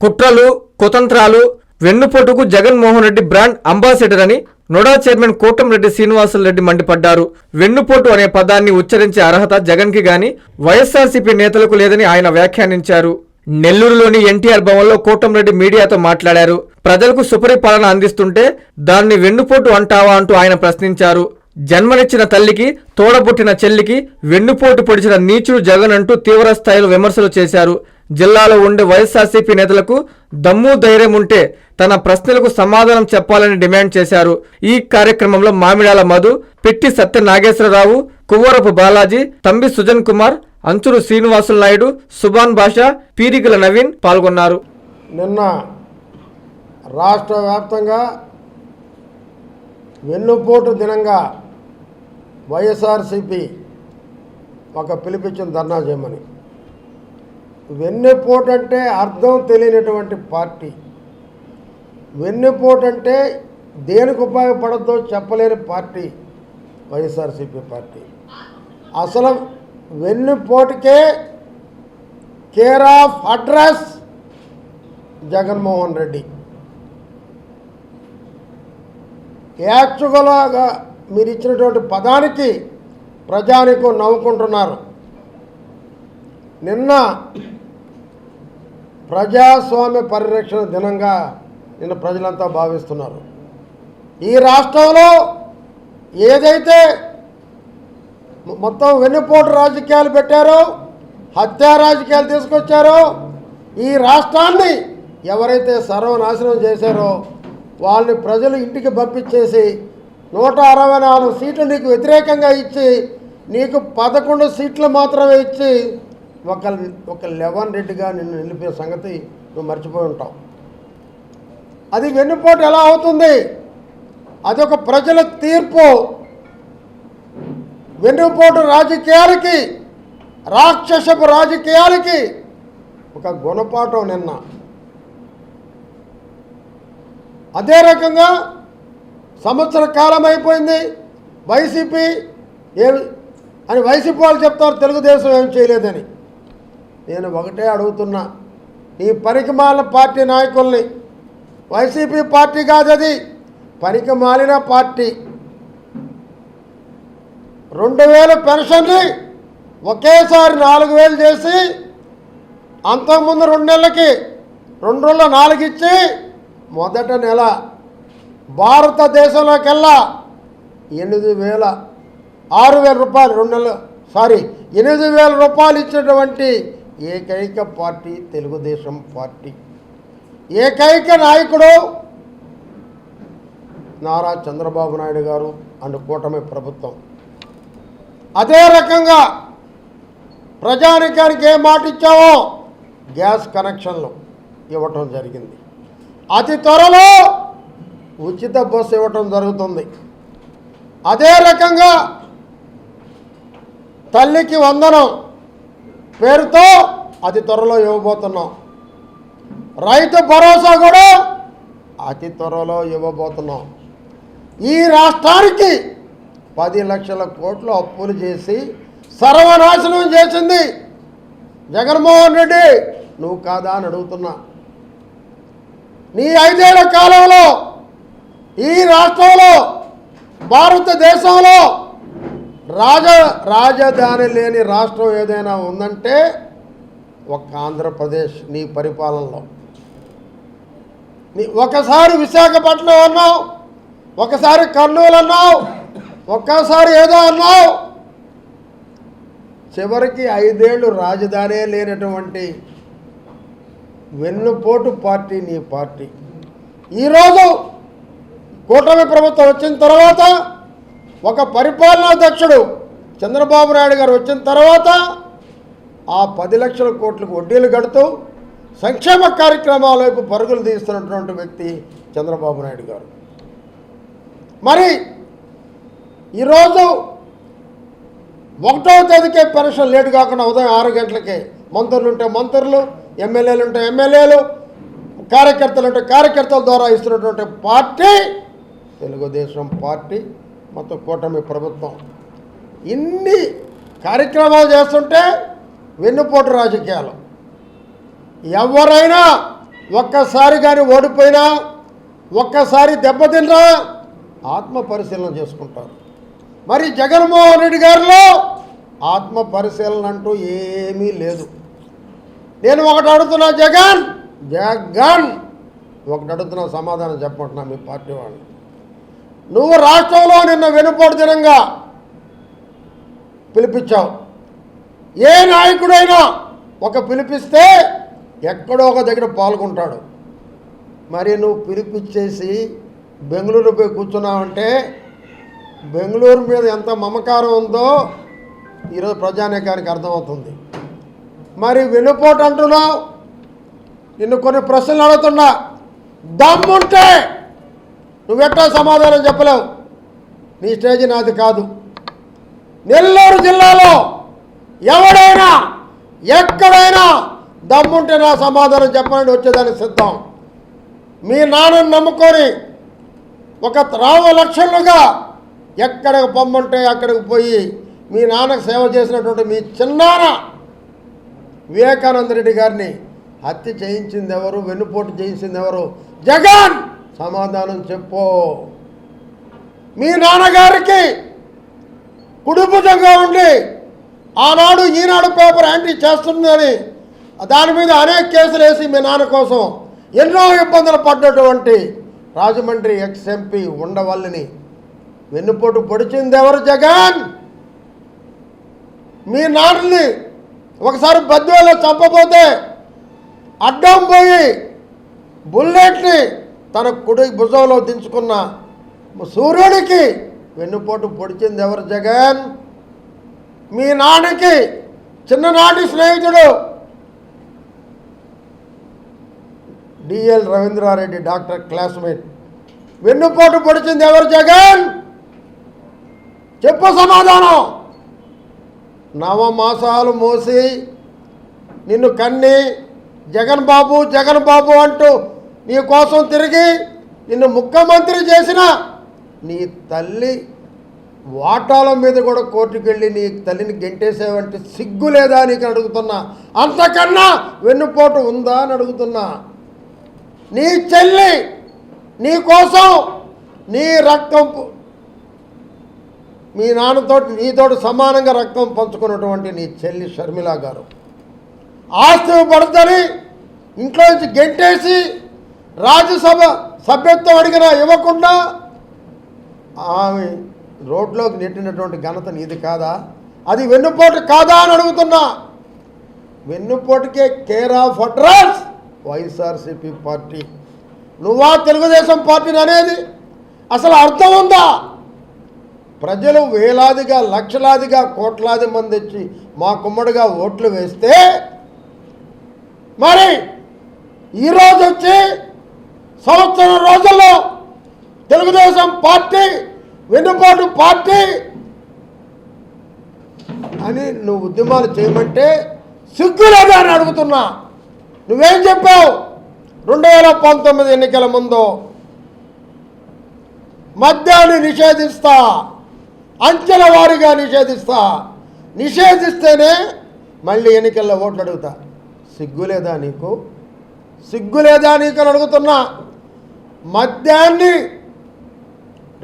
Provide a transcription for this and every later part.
కుట్రలు కుతంత్రాలు వెన్నుపోటుకు జగన్మోహన్ రెడ్డి బ్రాండ్ అంబాసిడర్ అని నోడా చైర్మన్ కోటంరెడ్డి శ్రీనివాసులరెడ్డి మండిపడ్డారు. వెన్నుపోటు అనే పదాన్ని ఉచ్చరించే అర్హత జగన్కి గాని వైఎస్ఆర్సీపీ నేతలకు లేదని ఆయన వ్యాఖ్యానించారు. నెల్లూరులోని ఎన్టీఆర్ భవన్లో కోటంరెడ్డి మీడియాతో మాట్లాడారు. ప్రజలకు సుపరిపాలన అందిస్తుంటే దాన్ని వెన్నుపోటు అంటావా అంటూ ఆయన ప్రశ్నించారు. జన్మనిచ్చిన తల్లికి తోడబుట్టిన చెల్లికి వెన్నుపోటు పొడిచిన నీచుడు జగన్ అంటూ తీవ్ర స్థాయిలో విమర్శలు చేశారు. జిల్లాలో ఉండే వైఎస్ఆర్సీపీ నేతలకు దమ్ము ధైర్యం ఉంటే తన ప్రశ్నలకు సమాధానం చెప్పాలని డిమాండ్ చేశారు. ఈ కార్యక్రమంలో మామిడాల మధు పిట్టి సత్య నాగేశ్వరరావు కువ్వరపు బాలాజీ తంబి సుజన్ కుమార్ అంచురు శ్రీనివాసులు నాయుడు సుభాన్ భాష పీరికల నవీన్ పాల్గొన్నారు. నిన్న రాష్ట్ర వ్యాప్తంగా వెన్నుపోటు దినంగా వైఎస్ఆర్సిపి ఒక పిలిపించిన ధర్నా చేయమని. వెన్నుపోటు అంటే అర్థం తెలియనటువంటి పార్టీ. వెన్నుపోటు అంటే దేనికి ఉపయోగపడద్దో చెప్పలేని పార్టీ వైఎస్ఆర్సీపీ పార్టీ. అసలు వెన్నుపోటుకే care of address Jaganmohan Reddy. యాక్చువల్గా మీరు ఇచ్చినటువంటి పదానికి ప్రజానికం నవ్వుకుంటున్నారు. నిన్న ప్రజాస్వామ్య పరిరక్షణ దినంగా నిన్న ప్రజలంతా భావిస్తున్నారు. ఈ రాష్ట్రంలో ఏదైతే మొత్తం వెన్నుపోటు రాజకీయాలు పెట్టారో హత్యా రాజకీయాలు తీసుకొచ్చారో ఈ రాష్ట్రాన్ని ఎవరైతే సర్వనాశనం చేశారో వాళ్ళని ప్రజలు ఇంటికి పంపించేసి నూట అరవై నాలుగు సీట్లు నీకు వ్యతిరేకంగా ఇచ్చి నీకు పదకొండు సీట్లు మాత్రమే ఇచ్చి ఒక ఒక లెవెన్ రెడ్డిగా నిన్ను నిలిపే సంగతి నువ్వు మర్చిపోయి ఉంటావు. అది వెన్నుపోటు ఎలా అవుతుంది? అది ఒక ప్రజల తీర్పు. వెన్నుపోటు రాజకీయాలకి రాక్షసపు రాజకీయాలకి ఒక గుణపాఠం నిన్న. అదే రకంగా సంవత్సర కాలం అయిపోయింది. వైసీపీ ఏ అని వైసీపీ వాళ్ళు చెప్తారు తెలుగుదేశం ఏం చేయలేదని. నేను ఒకటే అడుగుతున్నా. ఈ పరికమాల పార్టీ నాయకుల్ని. వైసీపీ పార్టీ కాదు అది. పనికి మాలిన పార్టీ. రెండు వేల పెన్షన్ని ఒకేసారి నాలుగు వేలు చేసి అంతకుముందు రెండు నెలలకి రెండు రోజుల నాలుగు ఇచ్చి మొదట నెల భారతదేశంలోకెల్లా ఎనిమిది వేల ఆరు వేల రూపాయలు రెండు నెలలు సారీ ఎనిమిది వేల రూపాయలు ఇచ్చినటువంటి ఏకైక పార్టీ తెలుగుదేశం పార్టీ. ఏకైక నాయకుడు నారా చంద్రబాబు నాయుడు గారు అండ్ కూటమి ప్రభుత్వం. అదే రకంగా ప్రజానికానికి ఏ మాట ఇచ్చావో గ్యాస్ కనెక్షన్లు ఇవ్వటం జరిగింది. అతి త్వరలో ఉచిత బస్సు ఇవ్వటం జరుగుతుంది. అదే రకంగా తల్లికి వందనం పేరుతో అతి త్వరలో ఇవ్వబోతున్నాం. రైతు భరోసా కూడా అతి త్వరలో ఇవ్వబోతున్నాం. ఈ రాష్ట్రానికి పది లక్షల కోట్లు అప్పులు చేసి సర్వనాశనం చేసింది జగన్మోహన్ రెడ్డి. నువ్వు కాదా అని అడుగుతున్నా. నీ ఐదేళ్ళ కాలంలో ఈ రాష్ట్రంలో భారతదేశంలో రాజ రాజధాని లేని రాష్ట్రం ఏదైనా ఉందంటే ఒక్క ఆంధ్రప్రదేశ్ నీ పరిపాలనలో. నీ ఒకసారి విశాఖపట్నం అన్నావు ఒకసారి కర్నూలు అన్నావు ఒక్కసారి ఏదో అన్నావు. చివరికి ఐదేళ్ళు రాజధానే లేనటువంటి వెన్నుపోటు పార్టీ నీ పార్టీ. ఈరోజు కూటమి ప్రభుత్వం వచ్చిన తర్వాత ఒక పరిపాలనాధ్యక్షుడు చంద్రబాబు నాయుడు గారు వచ్చిన తర్వాత ఆ పది లక్షల కోట్లకు వడ్డీలు కడుతూ సంక్షేమ కార్యక్రమాల వైపు పరుగులు తీస్తున్నటువంటి వ్యక్తి చంద్రబాబు నాయుడు గారు. మరి ఈరోజు ఒకటవ తేదీకే పెన్షన్ లేటు కాకుండా ఉదయం ఆరు గంటలకే మంత్రులు ఉంటే మంత్రులు ఎమ్మెల్యేలు ఉంటే ఎమ్మెల్యేలు కార్యకర్తలు ఉంటే కార్యకర్తల ద్వారా ఇస్తున్నటువంటి పార్టీ తెలుగుదేశం పార్టీ మొత్తం కూటమి ప్రభుత్వం. ఇన్ని కార్యక్రమాలు చేస్తుంటే వెన్నుపోటు రాజకీయాలు. ఎవరైనా ఒక్కసారి కానీ ఓడిపోయినా ఒక్కసారి దెబ్బతిన్నా ఆత్మ పరిశీలన చేసుకుంటారు. మరి జగన్మోహన్ రెడ్డి గారిలో ఆత్మ పరిశీలన అంటూ ఏమీ లేదు. నేను ఒకటి అడుగుతున్నా జగన్ జగన్. ఒకటి అడుగుతున్నా సమాధానం చెప్పమంటున్నా మీ పార్టీ వాళ్ళు. నువ్వు రాష్ట్రంలో నిన్న వెనుపోటు దినంగా పిలిపించావు. ఏ నాయకుడైనా ఒక పిలిపిస్తే ఎక్కడో ఒక దగ్గర పాల్గొంటాడు. మరి నువ్వు పిలిపించేసి బెంగళూరు పోయి కూర్చున్నావంటే బెంగళూరు మీద ఎంత మమకారం ఉందో ఈరోజు ప్రజానేకానికి అర్థమవుతుంది. మరి వెనుపోటు అంటున్నావు. నిన్ను కొన్ని ప్రశ్నలు అడుగుతున్నా. దమ్ముంటే నువ్వెట్టా సమాధానం చెప్పలేవు? నీ స్టేజ్ నాది కాదు. నెల్లూరు జిల్లాలో ఎవడైనా ఎక్కడైనా దమ్ముంటే నా సమాధానం చెప్పండి వచ్చేదానికి సిద్ధం. మీ నాన్నను నమ్ముకొని ఒక రావ లక్షలుగా ఎక్కడికి పొమ్మంటే అక్కడికి పోయి మీ నాన్నకు సేవ చేసినటువంటి మీ చిన్నాన వివేకానంద రెడ్డి గారిని హత్య చేయించింది ఎవరు? వెన్నుపోటు చేయించింది ఎవరు? జగన్! సమాధానం చెప్పు. మీ నాన్నగారికి కుడుపుజంగా ఉండి ఆనాడు ఈనాడు పేపర్ యాంటీ చేస్తుందని దాని మీద అనేక కేసులు వేసి మీ నాన్న కోసం ఎన్నో ఇబ్బందులు పడ్డటువంటి రాజమండ్రి ఎక్స్ ఎంపీ ఉండవల్లిని వెన్నుపోటు పొడిచింది ఎవరు జగన్? మీ నాన్నని ఒకసారి బద్వేలో చంపబోతే అడ్డం పోయి బుల్లెట్ని తన కుడి భుజంలో దించుకున్న సూర్యుడికి వెన్నుపోటు పొడిచింది ఎవరు జగన్? మీ నాన్నకి చిన్ననాటి స్నేహితుడు డిఎల్ రవీంద్రారెడ్డి డాక్టర్ క్లాస్మేట్. వెన్నుపోటు పొడిచింది ఎవరు జగన్? చెప్పు సమాధానం. నవమాసాలు మోసి నిన్ను కన్ని జగన్ బాబు జగన్ బాబు అంటూ నీ కోసం తిరిగి నిన్ను ముఖ్యమంత్రి చేసిన నీ తల్లి వాటాల మీద కూడా కోర్టుకు వెళ్ళి నీ తల్లిని గెంటేసేవంటే సిగ్గు లేదా నీకు అడుగుతున్నా. అంతకన్నా వెన్నుపోటు ఉందా అని అడుగుతున్నా. నీ చెల్లి నీ కోసం నీ రక్తం మీ నాన్నతో నీతోటి సమానంగా రక్తం పంచుకున్నటువంటి నీ చెల్లి షర్మిల గారు. ఆస్తి పడుతుంది ఇంట్లో నుంచి గెంటేసి రాజ్యసభ సభ్యత్వం అడిగినా ఇవ్వకుండా ఆమె రోడ్లోకి నెట్టినటువంటి ఘనత నీది కాదా? అది వెన్నుపోటు కాదా అని అడుగుతున్నా. వెన్నుపోటుకే care of address YSRCP party. నువ్వా తెలుగుదేశం పార్టీని అనేది? అసలు అర్థం ఉందా? ప్రజలు వేలాదిగా లక్షలాదిగా కోట్లాది మంది వచ్చి మా కుమ్మడిగా ఓట్లు వేస్తే మరి ఈరోజు వచ్చి సంవత్సరం రోజుల్లో తెలుగుదేశం పార్టీ వెన్నుపాటు పార్టీ అని నువ్వు ఉద్యమాలు చేయమంటే సిగ్గులేదా అని అడుగుతున్నా. నువ్వేం చెప్పావు? రెండు వేల పంతొమ్మిది ఎన్నికల ముందు మద్యాన్ని నిషేధిస్తా అంచెల వారీగా నిషేధిస్తా. నిషేధిస్తేనే మళ్ళీ ఎన్నికల్లో ఓట్లు అడుగుతా. సిగ్గులేదా నీకు? సిగ్గులేదా నీకు అని అడుగుతున్నా. మద్యాన్ని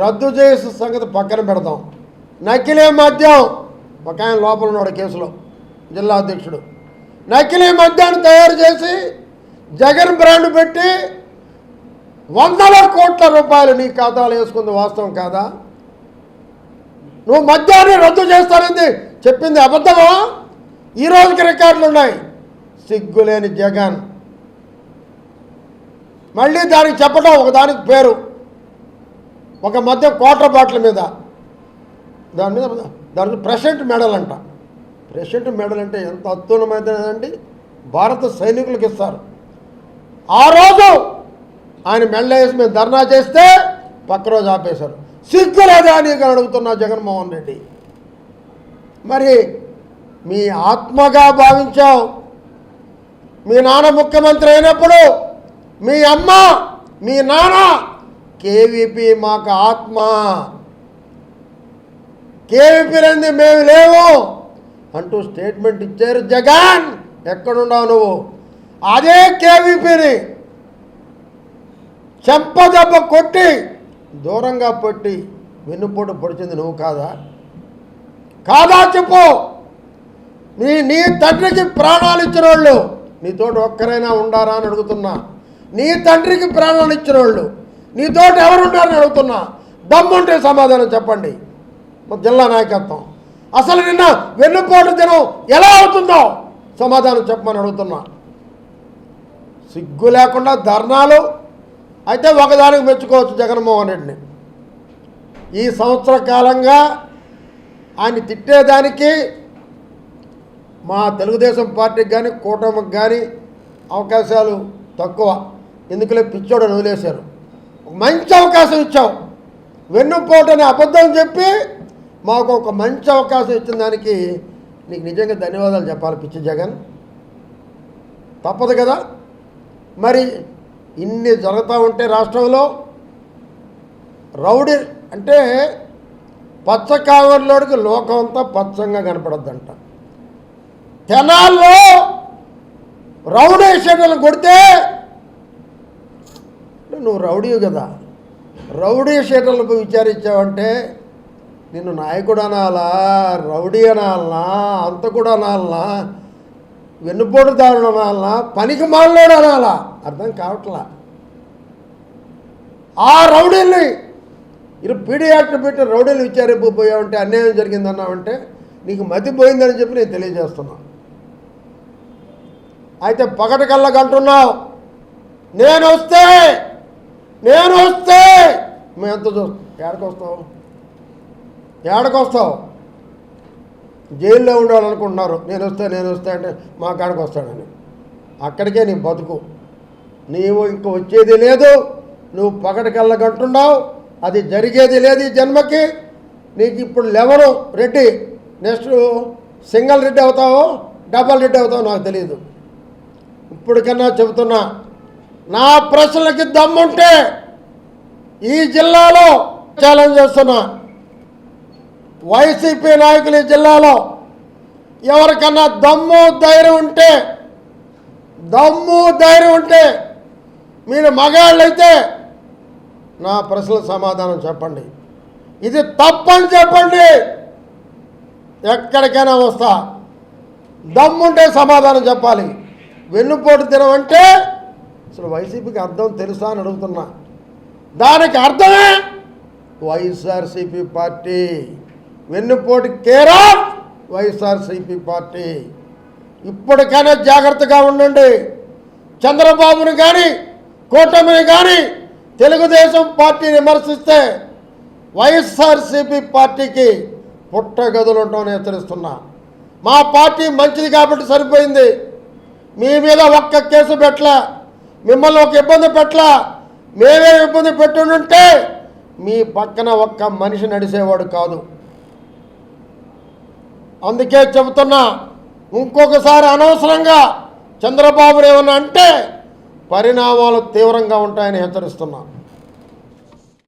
రద్దు చేసే సంగతి పక్కన పెడదాం. నకిలీ మద్యం. ఒక ఆయన లోపల ఉన్నాడు కేసులో జిల్లా అధ్యక్షుడు. నకిలీ మద్యాన్ని తయారు చేసి జగన్ బ్రాండ్ పెట్టి వందల కోట్ల రూపాయలు నీ ఖాతాలో వేసుకుంది వాస్తవం కాదా? నువ్వు మద్యాన్ని రద్దు చేస్తానంది చెప్పింది అబద్ధమా? ఈ రోజుకి రికార్డులు ఉన్నాయి. సిగ్గులేని జగన్. మళ్ళీ దానికి చెప్పడం ఒక దానికి పేరు. ఒక మధ్య క్వార్టర్ బాటిల్ మీద. దాని మీద దాని ప్రెసిడెంట్ మెడల్ అంట. ప్రెసిడెంట్ మెడల్ అంటే ఎంత అత్యున్నమైనదండి? భారత సైనికులకు ఇస్తారు. ఆ రోజు ఆయన మెళ్ళేసి మేము ధర్నా చేస్తే పక్క రోజు ఆపేశారు. సిగ్గు లేదా నీకు అడుగుతున్నా జగన్మోహన్ రెడ్డి. మరి మీ ఆత్మగా భావించావు. మీ నాన్న ముఖ్యమంత్రి అయినప్పుడు మీ అమ్మ మీ నాన్న కేవీపీ మాకు ఆత్మ. కేవీపీ లేనిది మేము లేవు. అంటూ స్టేట్మెంట్ ఇచ్చారు జగన్. ఎక్కడున్నావు నువ్వు? అదే కేవీపీని చెంపదెబ్బ కొట్టి దూరంగా పెట్టి వెన్నుపోటు పొడిచింది నువ్వు కాదా? కాదా చెప్పు. నీ నీ తండ్రికి ప్రాణాలు ఇచ్చిన వాళ్ళు నీతోటి ఒక్కరైనా ఉండారా అని అడుగుతున్నా. నీ తండ్రికి ప్రాణాలు ఇచ్చిన వాళ్ళు నీతోటి ఎవరుంటారని అడుగుతున్నా. దమ్ముంటే సమాధానం చెప్పండి. మా జిల్లా నాయకత్వం. అసలు నిన్న వెన్నుపోటు దినం ఎలా అవుతుందో సమాధానం చెప్పమని అడుగుతున్నా. సిగ్గు లేకుండా ధర్నాలు అయితే ఒకదానికి మెచ్చుకోవచ్చు జగన్మోహన్ రెడ్డిని. ఈ సంవత్సర కాలంగా ఆయన తిట్టేదానికి మా తెలుగుదేశం పార్టీకి కానీ కూటమికి కానీ అవకాశాలు తక్కువ. ఎందుకులే పిచ్చోడని వదిలేశారు. మంచి అవకాశం ఇచ్చావు వెన్నుపోటని అబద్ధం చెప్పి మాకు ఒక మంచి అవకాశం ఇచ్చిన దానికి నీకు నిజంగా ధన్యవాదాలు చెప్పాలి పిచ్చి జగన్. తప్పదు కదా. మరి ఇన్ని జరుగుతూ ఉంటే రాష్ట్రంలో రౌడీ అంటే పచ్చ కావర్లోడికి లోకం అంతా పచ్చంగా కనపడద్దంట. తెనాల్లో రౌడీ షెడ్యూల్ కొడితే నువ్వు రౌడీ కదా. రౌడీ షెడ్యూల్కు విచారించావంటే నిన్ను నాయకుడు అనాలా రౌడీ అనాలనా అంతకుడు అనాలనా వెన్నుపోటుదారుడు అనాలనా పనికి మాలోడు అనాలా అర్థం కావట్లా? ఆ రౌడీల్ని ఇరు పీడీ యాక్ట్ పెట్టి రౌడీలు విచారింపబోయావంటే అన్యాయం జరిగిందన్నావంటే నీకు మతి పోయిందని చెప్పి నేను తెలియజేస్తున్నా. అయితే పగటి కళ్ళకంటున్నావు నేను వస్తే నేను వస్తే మేము ఎంత చూస్తాం? ఏడకొస్తావు ఏడకొస్తావు జైల్లో ఉండేవాళ్ళు జైల్లో ఉండాలనుకుంటున్నారు నేను వస్తే నేను వస్తే అంటే మా కాడికి వస్తాడని. అక్కడికే నీ బతుకు. నీవు ఇంక వచ్చేది లేదు. నువ్వు పగటికెళ్ళగంటున్నావు అది జరిగేది లేదు ఈ జన్మకి. నీకు ఇప్పుడు లెవరు రెడ్డి. నెక్స్ట్ సింగిల్ రెడ్డి అవుతావో డబల్ రెడ్డి అవుతావో నాకు తెలియదు ఇప్పటికన్నా చెబుతున్నా నా ప్రశ్నలకి దమ్ముంటే ఈ జిల్లాలో ఛాలెంజ్ చేస్తున్నా. వైసీపీ నాయకులు ఈ జిల్లాలో ఎవరికన్నా దమ్ము ధైర్యం ఉంటే దమ్ము ధైర్యం ఉంటే మీరు మగాళ్ళైతే నా ప్రశ్నలకు సమాధానం చెప్పండి. ఇది తప్పని చెప్పండి. ఎక్కడికైనా వస్తా. దమ్ముంటే సమాధానం చెప్పాలి. వెన్నుపోటు తినమంటే అసలు వైసీపీకి అర్థం తెలుసా అని అడుగుతున్నా. దానికి అర్థమే వైఎస్ఆర్సీపీ పార్టీ. వెన్నుపోటు కేరా వైఎస్ఆర్సీపీ పార్టీ. ఇప్పటికైనా జాగ్రత్తగా ఉండండి. చంద్రబాబుని కానీ కూటమిని కానీ తెలుగుదేశం పార్టీని విమర్శిస్తే వైఎస్ఆర్సీపీ పార్టీకి పుట్టగదులు ఉంటామని హెచ్చరిస్తున్నా. మా పార్టీ మంచిది కాబట్టి సరిపోయింది. మీ మీద ఒక్క కేసు పెట్టలే. మిమ్మల్ని ఒక ఇబ్బంది పెట్టలా. మేమే ఇబ్బంది పెట్టుంటే మీ పక్కన ఒక్క మనిషి నడిచేవాడు కాదు. అందుకే చెబుతున్నా ఇంకొకసారి అనవసరంగా చంద్రబాబు ఏమన్నా అంటే పరిణామాలు తీవ్రంగా ఉంటాయని హెచ్చరిస్తున్నా.